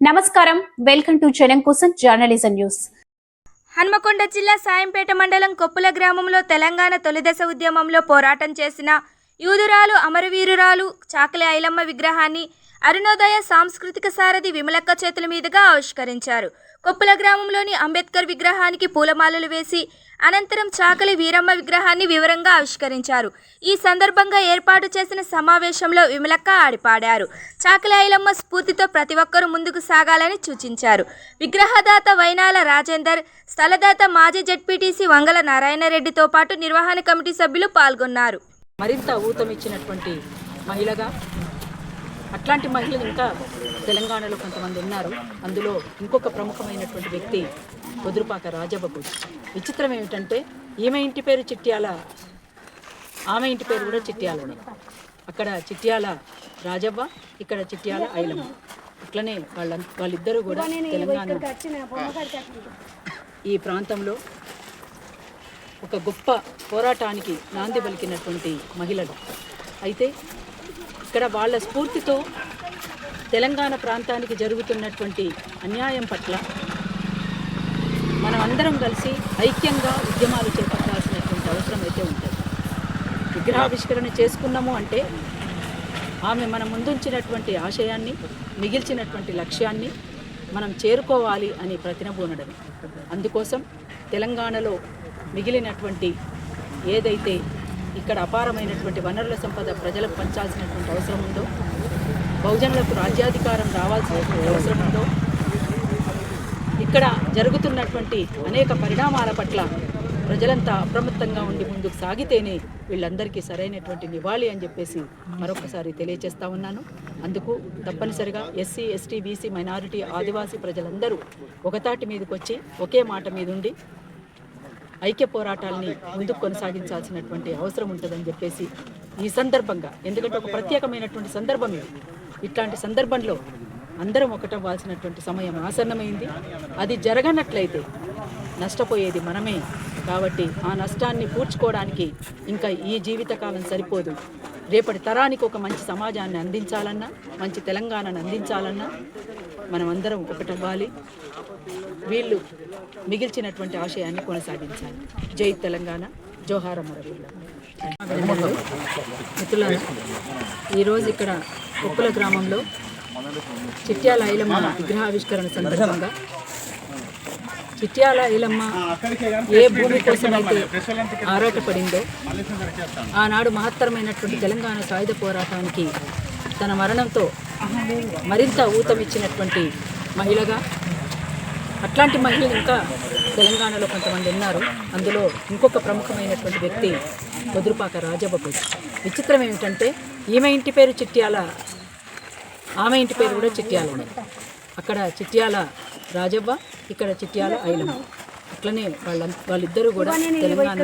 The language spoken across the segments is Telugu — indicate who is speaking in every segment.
Speaker 1: నమస్కారం. వెల్కమ్ టు జనం కోసం జర్నలిజం న్యూస్.
Speaker 2: హన్మకొండ జిల్లా సాయంపేట మండలం కొప్పుల గ్రామంలో తెలంగాణ తొలిదశ ఉద్యమంలో పోరాటం చేసిన యూదురాలు అమరవీరురాలు చాకలి ఐలమ్మ విగ్రహాన్ని అరుణోదయ సాంస్కృతిక సారథి విమలక్క చేతుల మీదుగా ఆవిష్కరించారు. కొప్పుల గ్రామంలోని అంబేద్కర్ విగ్రహానికి పూలమాలలు వేసి అనంతరం చాకలి వీరమ్మ విగ్రహాన్ని వివరంగా ఆవిష్కరించారు. ఈ సందర్భంగా ఏర్పాటు చేసిన సమావేశంలో విమలక్క ఆడిపాడారు. చాకలి ఐలమ్మ స్ఫూర్తితో ప్రతి ఒక్కరూ ముందుకు సాగాలని సూచించారు. విగ్రహదాత వైనాల రాజేందర్ స్థలదాత మాజీ జడ్పీటీసీ వంగల నారాయణరెడ్డితో పాటు నిర్వహణ కమిటీ సభ్యులు పాల్గొన్నారు.
Speaker 3: మరింత ఊతమిచ్చినటువంటి మహిళగా అట్లాంటి మహిళలు ఇంకా తెలంగాణలో కొంతమంది ఉన్నారు. అందులో ఇంకొక ప్రముఖమైనటువంటి వ్యక్తి కుదురుపాక రాజవ్వకు విచిత్రం ఏమిటంటే ఈమె ఇంటి పేరు చిట్యాల ఆమె ఇంటి పేరు కూడా చిట్యాలనే అక్కడ చిట్యాల రాజవ్వ ఇక్కడ చిట్యాల ఐలమ్మ. అట్లనే వాళ్ళ వాళ్ళిద్దరూ కూడా తెలంగాణ ఈ ప్రాంతంలో ఒక గొప్ప పోరాటానికి నాంది పలికినటువంటి మహిళలు. అయితే ఇక్కడ వాళ్ళ స్ఫూర్తితో తెలంగాణ ప్రాంతానికి జరుగుతున్నటువంటి అన్యాయం పట్ల మనం అందరం కలిసి ఐక్యంగా ఉద్యమాలు చేపట్టాల్సినటువంటి అవసరం అయితే ఉంటుంది. విగ్రహావిష్కరణ చేసుకున్నాము అంటే ఆమె మన ముందుంచినటువంటి ఆశయాన్ని మిగిల్చినటువంటి లక్ష్యాన్ని మనం చేరుకోవాలి అని ప్రతినబూనడం అందుకోసం తెలంగాణలో మిగిలినటువంటి ఏదైతే ఇక్కడ అపారమైనటువంటి వనరుల సంపద ప్రజలకు పంచాల్సినటువంటి అవసరం ఉందో బహుజనులకు రాజ్యాధికారం రావాల్సినటువంటి అవసరం ఉందో ఇక్కడ జరుగుతున్నటువంటి అనేక పరిణామాల పట్ల ప్రజలంతా అప్రమత్తంగా ఉండి ముందుకు సాగితేనే వీళ్ళందరికీ సరైనటువంటి నివాళి అని చెప్పేసి మరొకసారి తెలియజేస్తా ఉన్నాను. అందుకు తప్పనిసరిగా SC ST BC minority Adivasi ప్రజలందరూ ఒకతాటి మీదకి వచ్చి ఒకే మాట మీద ఉండి ఐక్య పోరాటాలని ముందుకు కొనసాగించాల్సినటువంటి అవసరం ఉంటుందని చెప్పేసి ఈ సందర్భంగా ఎందుకంటే ఒక ప్రత్యేకమైనటువంటి సందర్భం ఇది. ఇట్లాంటి సందర్భంలో అందరం ఒకటవ్వాల్సినటువంటి సమయం ఆసన్నమైంది. అది జరగనట్లయితే నష్టపోయేది మనమే. కాబట్టి ఆ నష్టాన్ని పూడ్చుకోవడానికి ఇంకా ఈ జీవితకాలం సరిపోదు. రేపటి తరానికి ఒక మంచి సమాజాన్ని అందించాలన్నా మంచి తెలంగాణను అందించాలన్నా మనం అందరం ఒకటవ్వాలి వీళ్ళు మిగిల్చినటువంటి ఆశయాన్ని కొనసాగించాలి. జై తెలంగాణ. జోహార మరవీళ్ళ మిత్రులారా ఈరోజు ఇక్కడ ఉప్పుల గ్రామంలో చిట్యాల ఐలమ్మ విగ్రహావిష్కరణ సందర్భంగా చిట్యాల ఐలమ్మ ఏ భూమి కోసం అయితే ఆరాటపడిందో ఆనాడు మహత్తరమైనటువంటి తెలంగాణ సాయుధ పోరాటానికి తన మరణంతో మరింత ఊతమిచ్చినటువంటి మహిళగా అట్లాంటి మహిళలు ఇంకా తెలంగాణలో కొంతమంది ఉన్నారు. అందులో ఇంకొక ప్రముఖమైనటువంటి వ్యక్తి కుదురుపాక రాజవ్వకు విచిత్రం ఏమిటంటే ఈమె ఇంటి పేరు చిట్యాల ఆమె ఇంటి పేరు కూడా చిట్యాలనే. అక్కడ చిట్యాల రాజవ్వ ఇక్కడ చిట్యాల ఐలమ్మ. అట్లనే వాళ్ళ వాళ్ళిద్దరూ కూడా తెలంగాణ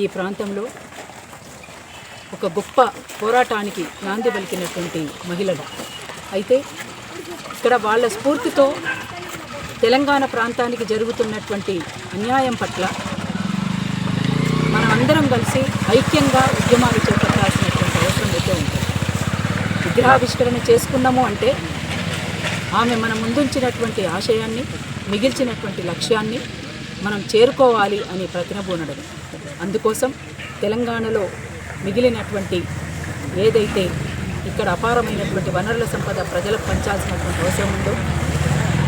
Speaker 3: ఈ ప్రాంతంలో ఒక గొప్ప పోరాటానికి నాంది పలికినటువంటి మహిళలు. అయితే ఇక్కడ వాళ్ళ స్ఫూర్తితో తెలంగాణ ప్రాంతానికి జరుగుతున్నటువంటి అన్యాయం పట్ల అందరం కలిసి ఐక్యంగా ఉద్యమాలు చేపట్టాల్సినటువంటి అవసరం అయితే ఉంటుంది. విగ్రహావిష్కరణ చేసుకున్నాము అంటే ఆమె మన ముందుంచినటువంటి ఆశయాన్ని మిగిల్చినటువంటి లక్ష్యాన్ని మనం చేరుకోవాలి అని ప్రతినబూనడం అందుకోసం తెలంగాణలో మిగిలినటువంటి ఏదైతే ఇక్కడ అపారమైనటువంటి వనరుల సంపద ప్రజలకు పంచాల్సినటువంటి అవసరం ఉందో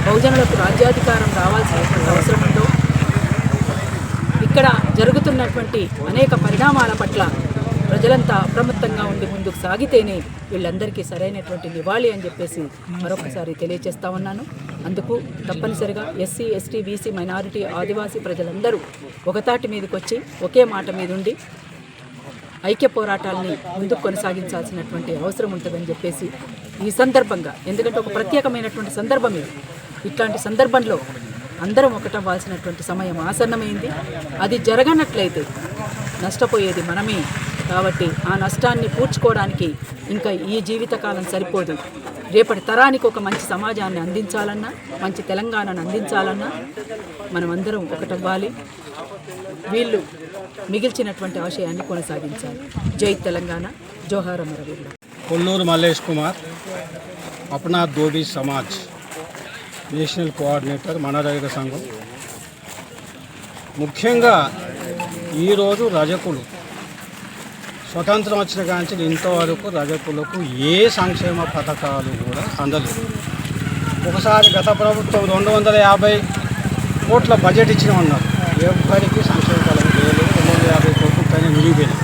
Speaker 3: బహుజనులకు రాజ్యాధికారం రావాల్సినటువంటి అవసరం ఉందో ఇక్కడ జరుగుతున్నటువంటి అనేక పరిణామాల పట్ల ప్రజలంతా అప్రమత్తంగా ఉండి ముందుకు సాగితేనే వీళ్ళందరికీ సరైనటువంటి నివాళి అని చెప్పేసి మరొకసారి తెలియజేస్తా ఉన్నాను. అందుకు తప్పనిసరిగా SC ST BC minority Adivasi ప్రజలందరూ ఒకతాటి మీదకి వచ్చి ఒకే మాట మీద ఉండి ఐక్య పోరాటాలని ముందుకు కొనసాగించాల్సినటువంటి అవసరం ఉంటుందని చెప్పేసి ఈ సందర్భంగా ఎందుకంటే ఒక ప్రత్యేకమైనటువంటి సందర్భం ఇది ఇట్లాంటి సందర్భంలో అందరం ఒకటవ్వాల్సినటువంటి సమయం ఆసన్నమైంది. అది జరగనట్లయితే నష్టపోయేది మనమే. కాబట్టి ఆ నష్టాన్ని పూడ్చుకోవడానికి ఇంకా ఈ జీవితకాలం సరిపోదు. రేపటి తరానికి ఒక మంచి సమాజాన్ని అందించాలన్నా మంచి తెలంగాణను అందించాలన్నా మనం అందరం ఒకటవ్వాలి. వీళ్ళు మిగిల్చినటువంటి ఆశయాన్ని కొనసాగించాలి. జై తెలంగాణ. జోహార్ అమరవీరుడు
Speaker 4: కొల్లూరు మల్లేష్ కుమార్ అప్నా దోబీ సమాజ్. నేషనల్ కోఆర్డినేటర్ మనరేగ సంఘం. ముఖ్యంగా ఈరోజు రజకులు స్వతంత్రం వచ్చిన కాంచి ఇంతవరకు రజకులకు ఏ సంక్షేమ పథకాలు కూడా అందలేదు. ఒకసారి గత ప్రభుత్వం రెండు వందల యాభై కోట్ల బడ్జెట్ ఇచ్చిన ఉన్నారు ఎవరికి సంక్షేమ పథకం లేదు రెండు వందల యాభై కోట్లు పైన విడిగిపోయినాయి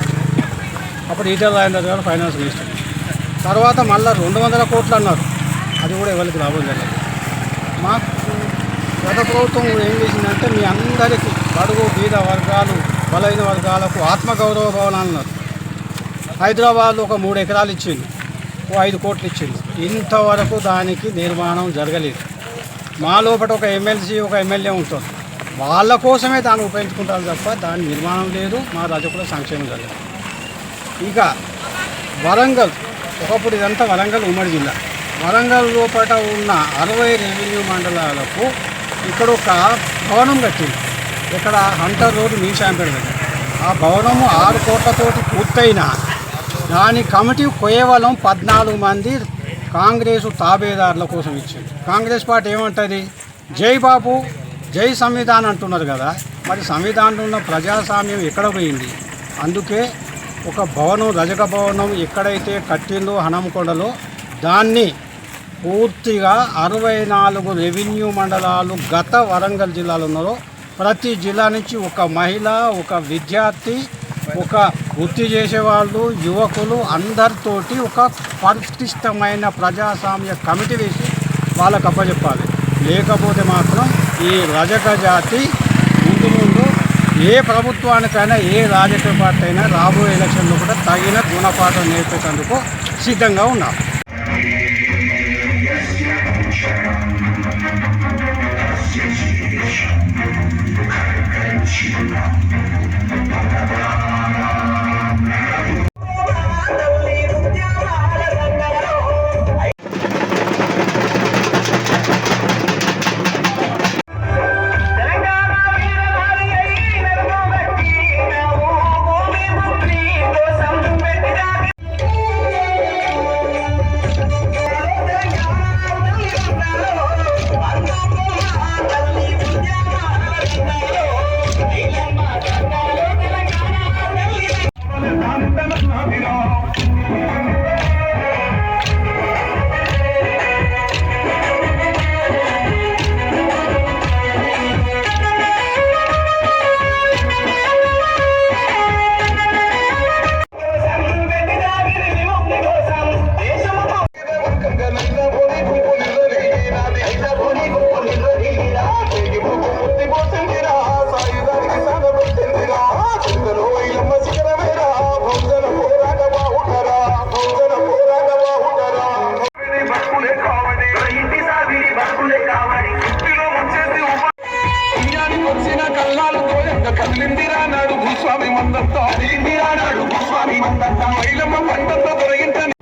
Speaker 4: అప్పుడు ఈటల రాజేందర్ గారు ఫైనాన్స్ మినిస్టర్. తర్వాత మళ్ళీ రెండు వందల కోట్లు అన్నారు. అది కూడా ఎవరికి లాభం జరగలేదు. మాకు గత ప్రభుత్వం ఏం చేసిందంటే మీ అందరికీ బడుగు బీద వర్గాలు బలైన వర్గాలకు ఆత్మగౌరవ భవనాలు అన్నారు. హైదరాబాద్లో ఒక మూడు ఎకరాలు ఇచ్చింది ఓ ఐదు కోట్లు ఇచ్చింది ఇంతవరకు దానికి నిర్మాణం జరగలేదు. మా లోపల ఒక ఎమ్మెల్సీ ఒక ఎమ్మెల్యే ఉంటుంది వాళ్ళ కోసమే దాన్ని ఉపయోగించుకుంటారు తప్ప దాని నిర్మాణం లేదు మా రజకుల సంక్షేమం జరగదు ఇక వరంగల్ ఒకప్పుడు ఇదంతా వరంగల్ ఉమ్మడి జిల్లా. వరంగల్ లోపల ఉన్న అరవై రెవెన్యూ మండలాలకు ఇక్కడ ఒక భవనం కట్టింది. ఇక్కడ హంటర్ రోడ్ మీశాంపేట దగ్గర. ఆ భవనము ఆరు కోట్లతోటి పూర్తయిన దాని కమిటీ కేవలం పద్నాలుగు మంది కాంగ్రెస్ తాబేదారుల కోసం ఇచ్చింది. కాంగ్రెస్ పార్టీ ఏమంటుంది? జై బాబు జై సంవిధానం అంటున్నారు కదా. మరి సంవిధానంలో ఉన్న ప్రజాస్వామ్యం ఎక్కడ పోయింది? అందుకే ఒక భవనం రజక భవనం ఎక్కడైతే కట్టిందో హనంకొండలో దాన్ని పూర్తిగా అరవై నాలుగు రెవెన్యూ మండలాలు గత వరంగల్ జిల్లాలో ఉన్నారో ప్రతి జిల్లా నుంచి ఒక మహిళ ఒక విద్యార్థి ఒక వృత్తి చేసేవాళ్ళు యువకులు అందరితోటి ఒక పరిష్టిష్టమైన ప్రజాస్వామ్య కమిటీ వేసి వాళ్ళకు అప్పచెప్పాలి. లేకపోతే మాత్రం ఈ రజక జాతి ముందు ముందు ఏ ప్రభుత్వానికైనా ఏ రాజకీయ పార్టీ అయినా రాబోయే ఎలక్షన్లో కూడా తగిన గుణపాఠం నేర్పేందుకు సిద్ధంగా ఉన్నారు.
Speaker 5: తెలంగాణ
Speaker 6: నాడు భూస్వామి మందంతా కదిలిందిరా నాడు భూస్వామి మందంతా మైలమ్మ పంటంతో తొలగించని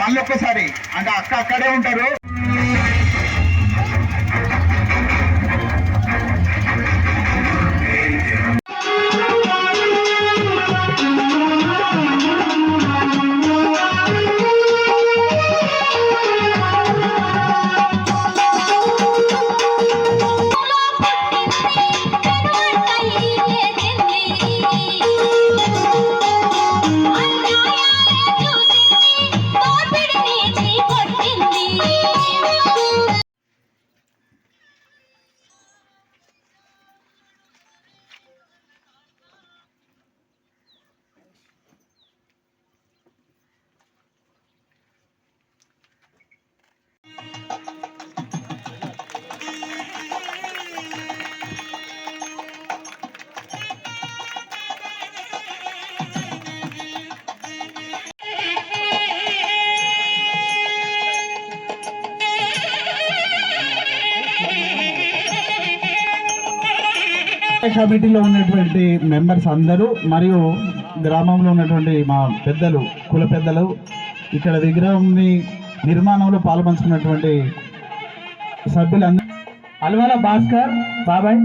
Speaker 6: మళ్ళీ ఒక్కసారి అంటే అక్క అక్కడే ఉంటారు. కమిటీలో ఉన్నటువంటి మెంబర్స్ అందరూ మరియు గ్రామంలో ఉన్నటువంటి మా పెద్దలు కుల పెద్దలు ఇక్కడ విగ్రహంని నిర్మాణంలో పాల్పంచుకున్నటువంటి సభ్యులందరూ. అల్వాల భాస్కర్ బాబాయ్.